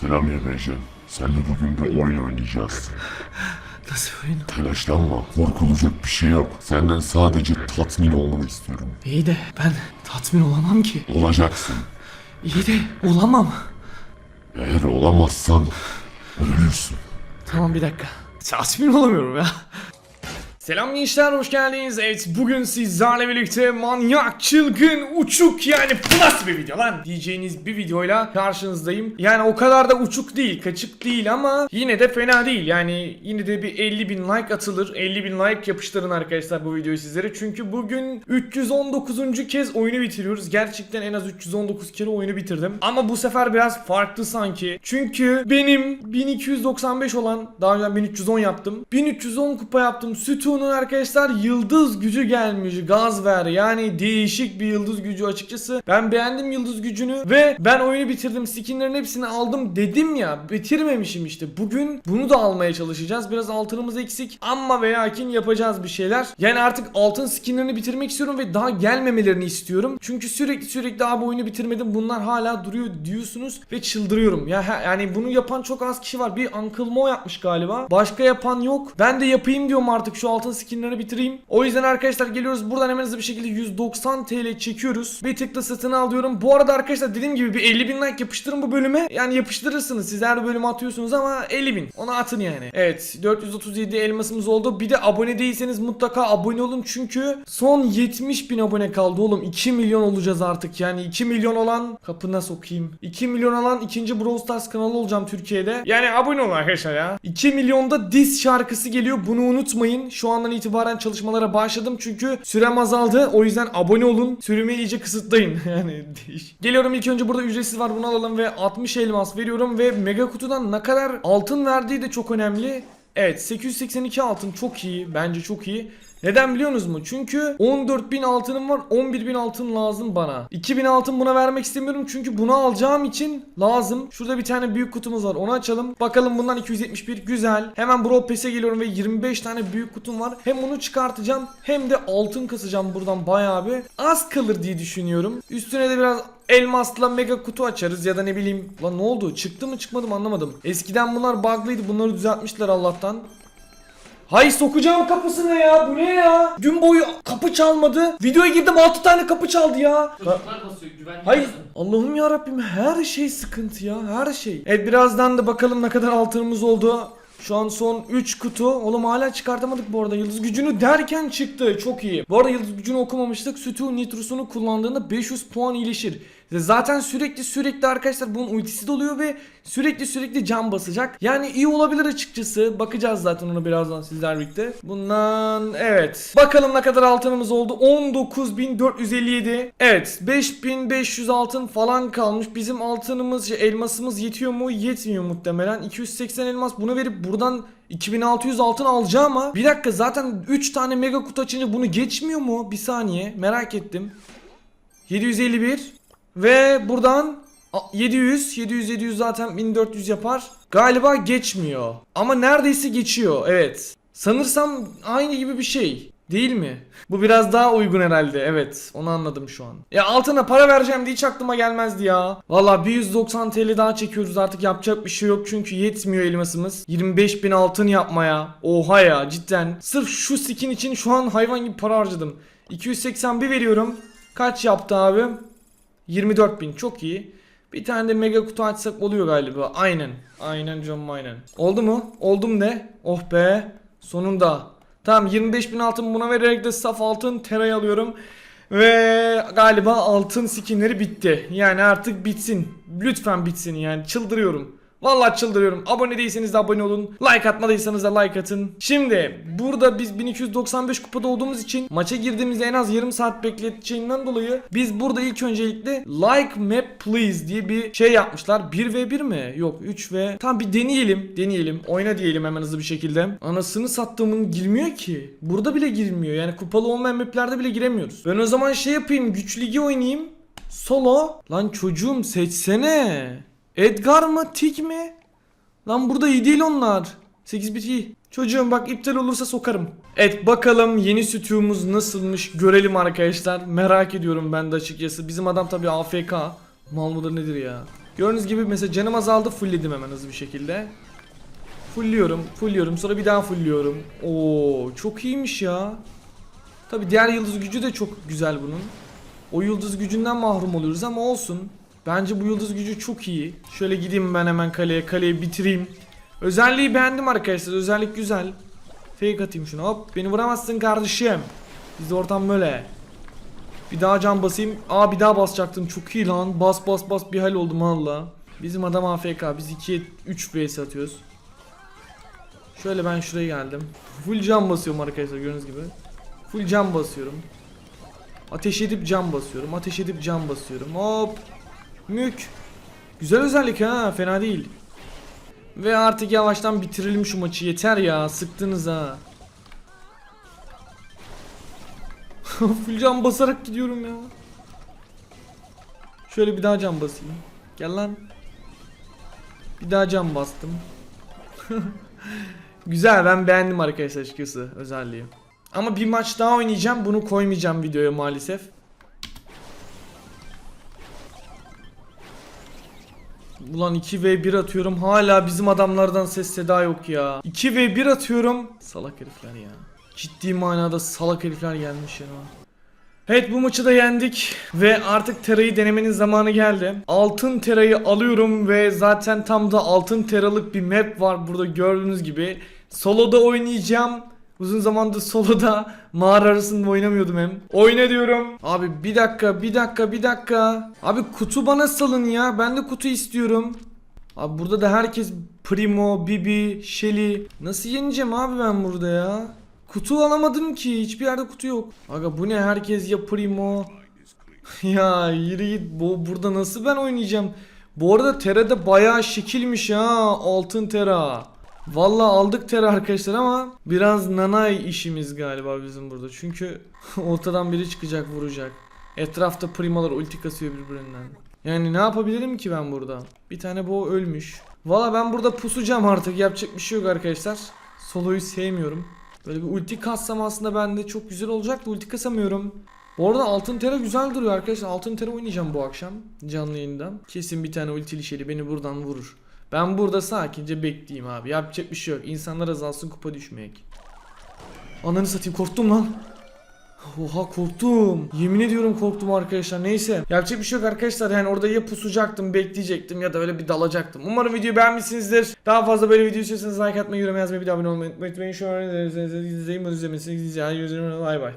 Selam Emrecan. Seninle bugün bir oyun oynayacağız. Nasıl oyun? Telaşlanma. Korkulacak bir şey yok. Senden sadece tatmin olmanı istiyorum. İyi de ben tatmin olamam ki. Olacaksın. İyi de olamam. Eğer olamazsan ölürsün. Tamam bir dakika. Tatmin olamıyorum ya. Selam gençler hoş geldiniz. Evet bugün sizlerle birlikte manyak, çılgın, uçuk yani bu nasıl bir video lan diyeceğiniz bir videoyla karşınızdayım. Yani o kadar da uçuk değil, kaçık değil ama yine de fena değil. Yani yine de bir 50 bin like atılır. 50 bin like yapıştırın arkadaşlar bu videoyu sizlere. Çünkü bugün 319. kez oyunu bitiriyoruz. Gerçekten en az 319 kere oyunu bitirdim. Ama bu sefer biraz farklı sanki. Çünkü benim 1295 olan daha önce 1310 yaptım. 1310 kupa yaptım. Sütunun arkadaşlar yıldız gücü gelmiş. Gaz ver. Yani değişik bir yıldız gücü açıkçası. Ben beğendim yıldız gücünü ve ben oyunu bitirdim. Skinlerin hepsini aldım dedim ya. Bitirmemişim işte. Bugün bunu da almaya çalışacağız. Biraz altınımız eksik ama ve lakin yapacağız bir şeyler. Yani artık altın skinlerini bitirmek istiyorum ve daha gelmemelerini istiyorum. Çünkü sürekli sürekli abi oyunu bitirmedim. Bunlar hala duruyor diyorsunuz ve çıldırıyorum. Ya yani bunu yapan çok az kişi var. Bir Uncle Mo yapmış galiba. Başka yapan yok. Ben de yapayım diyorum artık şu altın skinleri bitireyim. O yüzden arkadaşlar geliyoruz buradan hemen hızlı bir şekilde 190 TL çekiyoruz. Bir tıkla satın al diyorum. Bu arada arkadaşlar dediğim gibi bir 50 bin like yapıştırın bu bölüme. Yani yapıştırırsınız. Siz her bölümü atıyorsunuz ama 50 bin. Onu atın yani. Evet 437 elmasımız oldu. Bir de abone değilseniz mutlaka abone olun. Çünkü son 70 bin abone kaldı oğlum. 2 milyon olacağız artık. Yani 2 milyon olan kapına sokayım. 2 milyon olan ikinci Brawl Stars kanalı olacağım Türkiye'de. Yani abone olun arkadaşlar ya. 2 milyonda diz şarkısı geliyor. Bunu unutmayın. Şu andan itibaren çalışmalara başladım. Çünkü sürem azaldı. O yüzden abone olun. Sürümü iyice kısıtlayın. yani. Geliyorum ilk önce burada ücretsiz var. Bunu alalım ve 60 elmas veriyorum ve mega kutudan ne kadar altın verdiği de çok önemli. Evet 882 altın çok iyi. Bence çok iyi. Neden biliyorsunuz mu? Çünkü 14.000 altınım var 11.000 altın lazım bana. 2000 altın buna vermek istemiyorum çünkü bunu alacağım için lazım. Şurada bir tane büyük kutumuz var onu açalım. Bakalım bundan 271 güzel. Hemen Brawl Pass'e geliyorum ve 25 tane büyük kutum var. Hem bunu çıkartacağım hem de altın kasacağım buradan bayağı bir. Az kalır diye düşünüyorum. Üstüne de biraz elmasla mega kutu açarız ya da ne bileyim. Lan ne oldu? Çıktı mı çıkmadı mı anlamadım. Eskiden bunlar bug'lıydı. Bunları düzeltmişler Allah'tan. Hay sokacağım kapısına ya. Bu ne ya? Gün boyu kapı çalmadı. Videoya girdim 6 tane kapı çaldı ya. Çocuklar basıyor güvenlik Hayır. basın. Allah'ım ya Rabbim her şey sıkıntı ya. Her şey. Evet birazdan da bakalım ne kadar altınımız oldu. Şu an son 3 kutu. Oğlum hala çıkartamadık bu arada. Yıldız gücünü derken çıktı. Çok iyi. Bu arada yıldız gücünü okumamıştık. Sütü nitrosunu kullandığında 500 puan iyileşir. Zaten sürekli sürekli arkadaşlar bunun ultisi doluyor ve sürekli sürekli can basacak. Yani iyi olabilir açıkçası. Bakacağız zaten onu birazdan sizler birlikte. Bundan evet. Bakalım ne kadar altınımız oldu. 19.457. Evet 5500 altın falan kalmış. Bizim altınımız şey, elmasımız yetiyor mu? Yetmiyor muhtemelen. 280 elmas bunu verip buradan 2600 altın alacağım ama bir dakika zaten 3 tane mega kutu açınca bunu geçmiyor mu? Bir saniye merak ettim. 751 ve buradan a- 700 700 700 zaten 1400 yapar. Galiba geçmiyor. Ama neredeyse geçiyor. Evet. Sanırsam aynı gibi bir şey. Değil mi? Bu biraz daha uygun herhalde. Evet. Onu anladım şu an. Ya altına para vereceğim diye hiç aklıma gelmezdi ya. Valla bir 190 TL daha çekiyoruz artık yapacak bir şey yok çünkü yetmiyor elmasımız. 25 bin altın yapmaya. Oha ya cidden. Sırf şu skin için şu an hayvan gibi para harcadım. 281 veriyorum. Kaç yaptı abi? 24 bin çok iyi. Bir tane de mega kutu açsak oluyor galiba. Aynen. Aynen canım aynen. Oldu mu? Oldum de. Oh be. Sonunda. Tamam 25 bin altın buna vererek de saf altın terayı alıyorum. Ve galiba altın skinleri bitti. Yani artık bitsin. Lütfen bitsin yani çıldırıyorum. Vallahi çıldırıyorum. Abone değilseniz de abone olun. Like atmadıysanız da like atın. Şimdi burada biz 1295 kupada olduğumuz için maça girdiğimizde en az yarım saat bekleteceğinden dolayı biz burada ilk öncelikle like map please diye bir şey yapmışlar. 1v1 mi? Yok 3v. Tamam bir deneyelim. Deneyelim. Oyna diyelim hemen hızlı bir şekilde. Anasını sattığımın girmiyor ki. Burada bile girmiyor. Yani kupalı olmayan maplerde bile giremiyoruz. Ben o zaman şey yapayım. Güç ligi oynayayım. Solo. Lan çocuğum seçsene. Edgar mı Tik mi? Lan burada iyi değil onlar. 8 bit iyi. Çocuğum bak iptal olursa sokarım. Evet bakalım yeni sütüğümüz nasılmış görelim arkadaşlar. Merak ediyorum ben de açıkçası. Bizim adam tabii AFK. Mal mıdır nedir ya? Gördüğünüz gibi mesela canım azaldı fullledim hemen hızlı bir şekilde. Fullliyorum, fullliyorum sonra bir daha fullliyorum. Oo çok iyiymiş ya. Tabi diğer yıldız gücü de çok güzel bunun. O yıldız gücünden mahrum oluyoruz ama olsun. Bence bu yıldız gücü çok iyi. Şöyle gideyim ben hemen kaleye, kaleyi bitireyim. Özelliği beğendim arkadaşlar. Özellik güzel. Fake atayım şunu. Hop beni vuramazsın kardeşim. Bizde ortam böyle. Bir daha can basayım. Aa bir daha basacaktım. Çok iyi lan. Bas bas bas bir hal oldum valla. Bizim adam AFK. Biz 2'ye 3 vs atıyoruz. Şöyle ben şuraya geldim. Full can basıyorum arkadaşlar gördüğünüz gibi. Full can basıyorum. Ateş edip can basıyorum. Ateş edip can basıyorum. Hop. Mük. Güzel özellik ha. Fena değil. Ve artık yavaştan bitirelim şu maçı. Yeter ya. Sıktınız ha. Full can basarak gidiyorum ya. Şöyle bir daha can basayım. Gel lan. Bir daha can bastım. Güzel ben beğendim arkadaşlar açıkçası özelliği. Ama bir maç daha oynayacağım bunu koymayacağım videoya maalesef. Ulan 2v1 atıyorum hala bizim adamlardan ses seda yok ya. 2v1 atıyorum. Salak herifler ya. Ciddi manada salak herifler gelmiş ya. Evet bu maçı da yendik ve artık Tera'yı denemenin zamanı geldi. Altın Tera'yı alıyorum ve zaten tam da altın Tera'lık bir map var burada gördüğünüz gibi. Solo'da oynayacağım. Uzun zamandır soloda mağara arasında oynamıyordum hem. Oyna diyorum. Abi bir dakika bir dakika bir dakika. Abi kutu bana salın ya ben de kutu istiyorum. Abi burada da herkes Primo, Bibi, Shelly. Nasıl yeneceğim abi ben burada ya? Kutu alamadım ki. Hiçbir yerde kutu yok. Aga bu ne? Herkes ya Primo. ya yürü git. Bu, burada nasıl ben oynayacağım? Bu arada Tera'da bayağı şekilmiş ha. Altın Tera. Valla aldık Tera arkadaşlar ama biraz nanay işimiz galiba bizim burada. Çünkü ortadan biri çıkacak vuracak. Etrafta primalar ulti kasıyor birbirinden. Yani ne yapabilirim ki ben burada? Bir tane bu ölmüş. Valla ben burada pusacağım artık. Yapacak bir şey yok arkadaşlar. Solo'yu sevmiyorum. Böyle bir ulti kassam aslında bende çok güzel olacak da ulti kasamıyorum. Bu arada Altın Tera güzel duruyor arkadaşlar. Altın Tera oynayacağım bu akşam canlı yayında. Kesin bir tane ultili şeyli beni buradan vurur. Ben burada sakince bekleyeyim abi. Yapacak bir şey yok. İnsanlar azalsın kupa düşmeyek. Ananı satayım korktum lan. Oha korktum. Yemin ediyorum korktum arkadaşlar. Neyse. Yapacak bir şey yok arkadaşlar. Yani orada ya pusacaktım, bekleyecektim ya da öyle bir dalacaktım. Umarım videoyu beğenmişsinizdir. Daha fazla böyle video istiyorsanız like atmayı, yorum yazmayı, bir daha abone olmayı unutmayın. Şu an izleyin, izleyin, izleyin, izleyin, bay bay.